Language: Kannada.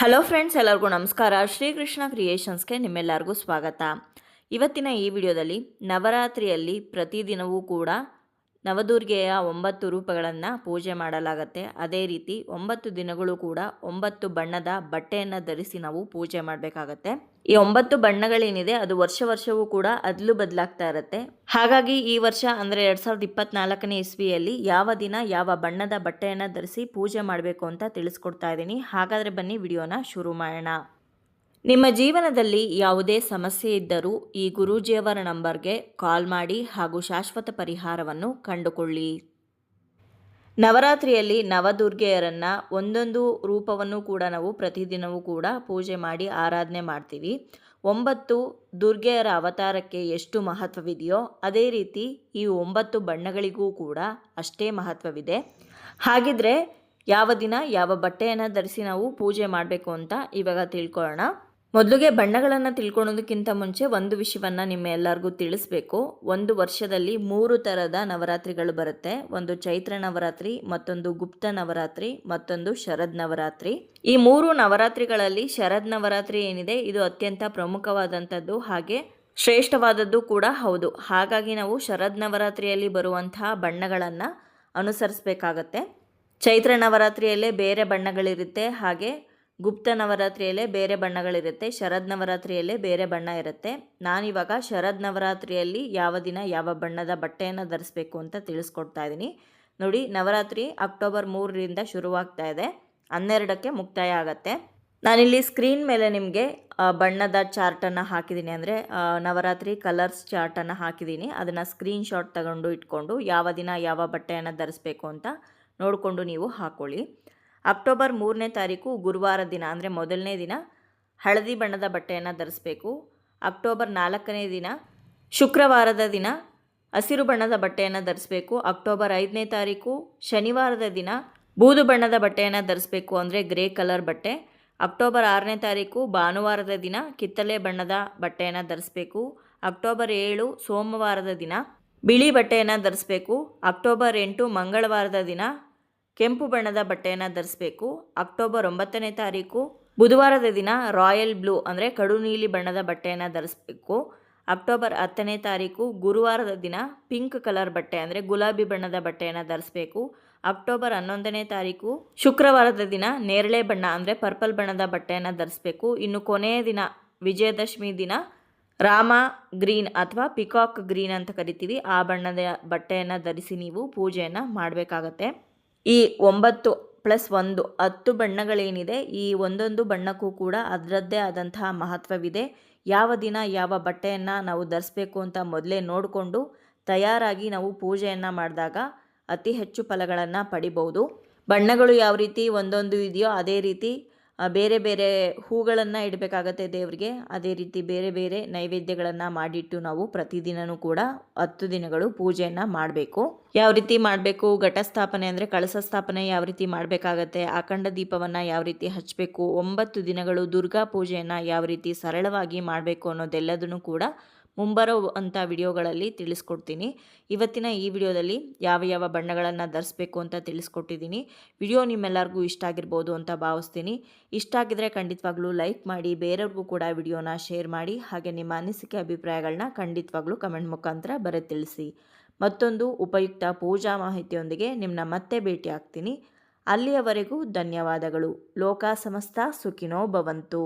ಹಲೋ ಫ್ರೆಂಡ್ಸ್ ಎಲ್ಲರಿಗೂ ನಮಸ್ಕಾರ. ಶ್ರೀಕೃಷ್ಣ ಕ್ರಿಯೇಷನ್ಸ್ಗೆ ನಿಮ್ಮೆಲ್ಲರಿಗೂ ಸ್ವಾಗತ. ಇವತ್ತಿನ ಈ ವಿಡಿಯೋದಲ್ಲಿ ನವರಾತ್ರಿಯಲ್ಲಿ ಪ್ರತಿದಿನವೂ ಕೂಡ ನವದುರ್ಗೆಯ ಒಂಬತ್ತು ರೂಪಗಳನ್ನು ಪೂಜೆ ಮಾಡಲಾಗತ್ತೆ. ಅದೇ ರೀತಿ ಒಂಬತ್ತು ದಿನಗಳು ಕೂಡ ಒಂಬತ್ತು ಬಣ್ಣದ ಬಟ್ಟೆಯನ್ನು ಧರಿಸಿ ನಾವು ಪೂಜೆ ಮಾಡಬೇಕಾಗತ್ತೆ. ಈ ಒಂಬತ್ತು ಬಣ್ಣಗಳೇನಿದೆ, ಅದು ವರ್ಷ ವರ್ಷವೂ ಕೂಡ ಅದಲು ಬದಲಾಗ್ತಾ ಇರುತ್ತೆ. ಹಾಗಾಗಿ ಈ ವರ್ಷ ಅಂದರೆ ಎರಡು ಸಾವಿರದ ಇಪ್ಪತ್ನಾಲ್ಕನೇ ಇಸ್ವಿಯಲ್ಲಿ ಯಾವ ದಿನ ಯಾವ ಬಣ್ಣದ ಬಟ್ಟೆಯನ್ನು ಧರಿಸಿ ಪೂಜೆ ಮಾಡಬೇಕು ಅಂತ ತಿಳಿಸ್ಕೊಡ್ತಾ ಇದ್ದೀನಿ. ಹಾಗಾದರೆ ಬನ್ನಿ, ವಿಡಿಯೋನ ಶುರು ಮಾಡೋಣ. ನಿಮ್ಮ ಜೀವನದಲ್ಲಿ ಯಾವುದೇ ಸಮಸ್ಯೆ ಇದ್ದರೂ ಈ ಗುರೂಜಿಯವರ ನಂಬರ್ಗೆ ಕಾಲ್ ಮಾಡಿ ಹಾಗೂ ಶಾಶ್ವತ ಪರಿಹಾರವನ್ನು ಕಂಡುಕೊಳ್ಳಿ. ನವರಾತ್ರಿಯಲ್ಲಿ ನವದುರ್ಗೆಯರನ್ನ ಒಂದೊಂದು ರೂಪವನ್ನು ಕೂಡ ನಾವು ಪ್ರತಿದಿನವೂ ಕೂಡ ಪೂಜೆ ಮಾಡಿ ಆರಾಧನೆ ಮಾಡ್ತೀವಿ. ಒಂಬತ್ತು ದುರ್ಗೆಯರ ಅವತಾರಕ್ಕೆ ಎಷ್ಟು ಮಹತ್ವವಿದೆಯೋ ಅದೇ ರೀತಿ ಈ ಒಂಬತ್ತು ಬಣ್ಣಗಳಿಗೂ ಕೂಡ ಅಷ್ಟೇ ಮಹತ್ವವಿದೆ. ಹಾಗಿದ್ರೆ ಯಾವ ದಿನ ಯಾವ ಬಟ್ಟೆಯನ್ನು ಧರಿಸಿ ನಾವು ಪೂಜೆ ಮಾಡಬೇಕು ಅಂತ ಇವಾಗ ತಿಳ್ಕೊಳ್ಳೋಣ. ಮೊದಲಿಗೆ ಬಣ್ಣಗಳನ್ನು ತಿಳ್ಕೊಳೋದಕ್ಕಿಂತ ಮುಂಚೆ ಒಂದು ವಿಷಯವನ್ನು ನಿಮ್ಮ ಎಲ್ಲರಿಗೂ ತಿಳಿಸ್ಬೇಕು. ಒಂದು ವರ್ಷದಲ್ಲಿ ಮೂರು ಥರದ ನವರಾತ್ರಿಗಳು ಬರುತ್ತೆ. ಒಂದು ಚೈತ್ರ ನವರಾತ್ರಿ, ಮತ್ತೊಂದು ಗುಪ್ತ ನವರಾತ್ರಿ, ಮತ್ತೊಂದು ಶರದ್ ನವರಾತ್ರಿ. ಈ ಮೂರು ನವರಾತ್ರಿಗಳಲ್ಲಿ ಶರದ್ ನವರಾತ್ರಿ ಏನಿದೆ, ಇದು ಅತ್ಯಂತ ಪ್ರಮುಖವಾದಂಥದ್ದು ಹಾಗೆ ಶ್ರೇಷ್ಠವಾದದ್ದು ಕೂಡ ಹೌದು. ಹಾಗಾಗಿ ನಾವು ಶರದ್ ನವರಾತ್ರಿಯಲ್ಲಿ ಬರುವಂತಹ ಬಣ್ಣಗಳನ್ನು ಅನುಸರಿಸಬೇಕಾಗತ್ತೆ. ಚೈತ್ರ ನವರಾತ್ರಿಯಲ್ಲೇ ಬೇರೆ ಬಣ್ಣಗಳಿರುತ್ತೆ. ಹಾಗೆ ಗುಪ್ತ ನವರಾತ್ರಿಯಲ್ಲೇ ಬೇರೆ ಬಣ್ಣಗಳಿರುತ್ತೆ, ಶರದ್ ನವರಾತ್ರಿಯಲ್ಲೇ ಬೇರೆ ಬಣ್ಣ ಇರುತ್ತೆ. ನಾನಿವಾಗ ಶರದ್ ನವರಾತ್ರಿಯಲ್ಲಿ ಯಾವ ದಿನ ಯಾವ ಬಣ್ಣದ ಬಟ್ಟೆಯನ್ನು ಧರಿಸ್ಬೇಕು ಅಂತ ತಿಳಿಸ್ಕೊಡ್ತಾ ಇದ್ದೀನಿ. ನೋಡಿ, ನವರಾತ್ರಿ ಅಕ್ಟೋಬರ್ ಮೂರರಿಂದ ಶುರುವಾಗ್ತಾ ಇದೆ. ಹನ್ನೆರಡಕ್ಕೆ ಮುಕ್ತಾಯ ಆಗುತ್ತೆ. ನಾನಿಲ್ಲಿ ಸ್ಕ್ರೀನ್ ಮೇಲೆ ನಿಮಗೆ ಬಣ್ಣದ ಚಾರ್ಟನ್ನು ಹಾಕಿದ್ದೀನಿ ಅಂದರೆ ನವರಾತ್ರಿ ಕಲರ್ಸ್ ಚಾರ್ಟನ್ನು ಹಾಕಿದ್ದೀನಿ. ಅದನ್ನು ಸ್ಕ್ರೀನ್ ಶಾಟ್ ತಗೊಂಡು ಇಟ್ಕೊಂಡು ಯಾವ ದಿನ ಯಾವ ಬಟ್ಟೆಯನ್ನು ಧರಿಸ್ಬೇಕು ಅಂತ ನೋಡಿಕೊಂಡು ನೀವು ಹಾಕ್ಕೊಳ್ಳಿ ಅಕ್ಟೋಬರ್ ಮೂರನೇ ತಾರೀಕು ಗುರುವಾರ ದಿನ, ಅಂದರೆ ಮೊದಲನೇ ದಿನ ಹಳದಿ ಬಣ್ಣದ ಬಟ್ಟೆಯನ್ನು ಧರಿಸ್ಬೇಕು. ಅಕ್ಟೋಬರ್ ನಾಲ್ಕನೇ ದಿನ ಶುಕ್ರವಾರದ ದಿನ ಹಸಿರು ಬಣ್ಣದ ಬಟ್ಟೆಯನ್ನು ಧರಿಸ್ಬೇಕು. ಅಕ್ಟೋಬರ್ ಐದನೇ ತಾರೀಕು ಶನಿವಾರದ ದಿನ ಬೂದು ಬಣ್ಣದ ಬಟ್ಟೆಯನ್ನು ಧರಿಸ್ಬೇಕು, ಅಂದರೆ ಗ್ರೇ ಕಲರ್ ಬಟ್ಟೆ. ಅಕ್ಟೋಬರ್ ಆರನೇ ತಾರೀಕು ಭಾನುವಾರದ ದಿನ ಕಿತ್ತಳೆ ಬಣ್ಣದ ಬಟ್ಟೆಯನ್ನು ಧರಿಸ್ಬೇಕು. ಅಕ್ಟೋಬರ್ ಏಳು ಸೋಮವಾರದ ದಿನ ಬಿಳಿ ಬಟ್ಟೆಯನ್ನು ಧರಿಸ್ಬೇಕು. ಅಕ್ಟೋಬರ್ ಎಂಟು ಮಂಗಳವಾರದ ದಿನ ಕೆಂಪು ಬಣ್ಣದ ಬಟ್ಟೆಯನ್ನು ಧರಿಸಬೇಕು. ಅಕ್ಟೋಬರ್ ಒಂಬತ್ತನೇ ತಾರೀಕು. ಬುಧವಾರದ ದಿನ ರಾಯಲ್ ಬ್ಲೂ ಅಂದರೆ ಕಡು ನೀಲಿ ಬಣ್ಣದ ಬಟ್ಟೆಯನ್ನು ಧರಿಸಬೇಕು. ಅಕ್ಟೋಬರ್ ಹತ್ತನೇ ತಾರೀಕು ಗುರುವಾರದ ದಿನ ಪಿಂಕ್ ಕಲರ್ ಬಟ್ಟೆ ಅಂದರೆ ಗುಲಾಬಿ ಬಣ್ಣದ ಬಟ್ಟೆಯನ್ನು ಧರಿಸಬೇಕು. ಅಕ್ಟೋಬರ್ ಹನ್ನೊಂದನೇ ತಾರೀಕು ಶುಕ್ರವಾರದ ದಿನ ನೇರಳೆ ಬಣ್ಣ ಅಂದರೆ ಪರ್ಪಲ್ ಬಣ್ಣದ ಬಟ್ಟೆಯನ್ನು ಧರಿಸಬೇಕು. ಇನ್ನು ಕೊನೆಯ ದಿನ ವಿಜಯದಶಮಿ ದಿನ ರಾಮ ಗ್ರೀನ್ ಅಥವಾ ಪಿಕಾಕ್ ಗ್ರೀನ್ ಅಂತ ಕರಿತೀವಿ. ಆ ಬಣ್ಣದ ಬಟ್ಟೆಯನ್ನು ಧರಿಸಿ ನೀವು ಪೂಜೆಯನ್ನು ಮಾಡಬೇಕಾಗತ್ತೆ. ಈ ಒಂಬತ್ತು ಪ್ಲಸ್ ಒಂದು ಹತ್ತು ಬಣ್ಣಗಳೇನಿದೆ, ಈ ಒಂದೊಂದು ಬಣ್ಣಕ್ಕೂ ಕೂಡ ಅದರದ್ದೇ ಆದಂತಹ ಮಹತ್ವವಿದೆ. ಯಾವ ದಿನ ಯಾವ ಬಟ್ಟೆಯನ್ನು ನಾವು ಧರಿಸ್ಬೇಕು ಅಂತ ಮೊದಲೇ ನೋಡಿಕೊಂಡು ತಯಾರಾಗಿ ನಾವು ಪೂಜೆಯನ್ನು ಮಾಡಿದಾಗ ಅತಿ ಹೆಚ್ಚು ಫಲಗಳನ್ನು ಪಡಿಬೋದು ಬಣ್ಣಗಳು ಯಾವ ರೀತಿ ಒಂದೊಂದು ಇದೆಯೋ ಅದೇ ರೀತಿ ಬೇರೆ ಬೇರೆ ಹೂಗಳನ್ನು ಇಡಬೇಕಾಗತ್ತೆ ದೇವರಿಗೆ. ಅದೇ ರೀತಿ ಬೇರೆ ಬೇರೆ ನೈವೇದ್ಯಗಳನ್ನು ಮಾಡಿಟ್ಟು ನಾವು ಪ್ರತಿದಿನವೂ ಕೂಡ ಹತ್ತು ದಿನಗಳು ಪೂಜೆಯನ್ನು ಮಾಡಬೇಕು. ಯಾವ ರೀತಿ ಮಾಡಬೇಕು? ಘಟಸ್ಥಾಪನೆ ಅಂದರೆ ಕಳಸ ಸ್ಥಾಪನೆ ಯಾವ ರೀತಿ ಮಾಡಬೇಕಾಗತ್ತೆ? ಅಖಂಡ ದೀಪವನ್ನು ಯಾವ ರೀತಿ ಹಚ್ಚಬೇಕು ಒಂಬತ್ತು ದಿನಗಳು ದುರ್ಗಾ ಪೂಜೆಯನ್ನು ಯಾವ ರೀತಿ ಸರಳವಾಗಿ ಮಾಡಬೇಕು ಅನ್ನೋದೆಲ್ಲದನ್ನು ಕೂಡ ಮುಂಬರೋ ಅಂಥ ವಿಡಿಯೋಗಳಲ್ಲಿ ತಿಳಿಸ್ಕೊಡ್ತೀನಿ. ಇವತ್ತಿನ ಈ ವಿಡಿಯೋದಲ್ಲಿ ಯಾವ ಯಾವ ಬಣ್ಣಗಳನ್ನು ಧರಿಸ್ಬೇಕು ಅಂತ ತಿಳಿಸ್ಕೊಟ್ಟಿದ್ದೀನಿ. ವಿಡಿಯೋ ನಿಮ್ಮೆಲ್ಲರಿಗೂ ಇಷ್ಟ ಆಗಿರ್ಬೋದು ಅಂತ ಭಾವಿಸ್ತೀನಿ. ಇಷ್ಟ ಆಗಿದ್ರೆ ಖಂಡಿತವಾಗ್ಲೂ ಲೈಕ್ ಮಾಡಿ, ಬೇರೆಯವ್ರಿಗೂ ಕೂಡ ವಿಡಿಯೋನ ಶೇರ್ ಮಾಡಿ, ಹಾಗೆ ನಿಮ್ಮ ಅನಿಸಿಕೆ ಅಭಿಪ್ರಾಯಗಳನ್ನ ಖಂಡಿತವಾಗ್ಲೂ ಕಮೆಂಟ್ ಮುಖಾಂತರ ಬರೆ ತಿಳಿಸಿ ಮತ್ತೊಂದು ಉಪಯುಕ್ತ ಪೂಜಾ ಮಾಹಿತಿಯೊಂದಿಗೆ ನಿಮ್ಮನ್ನ ಮತ್ತೆ ಭೇಟಿ ಆಗ್ತೀನಿ. ಅಲ್ಲಿಯವರೆಗೂ ಧನ್ಯವಾದಗಳು. ಲೋಕ ಸಮಸ್ತ ಸುಖಿನೋ ಭವಂತು.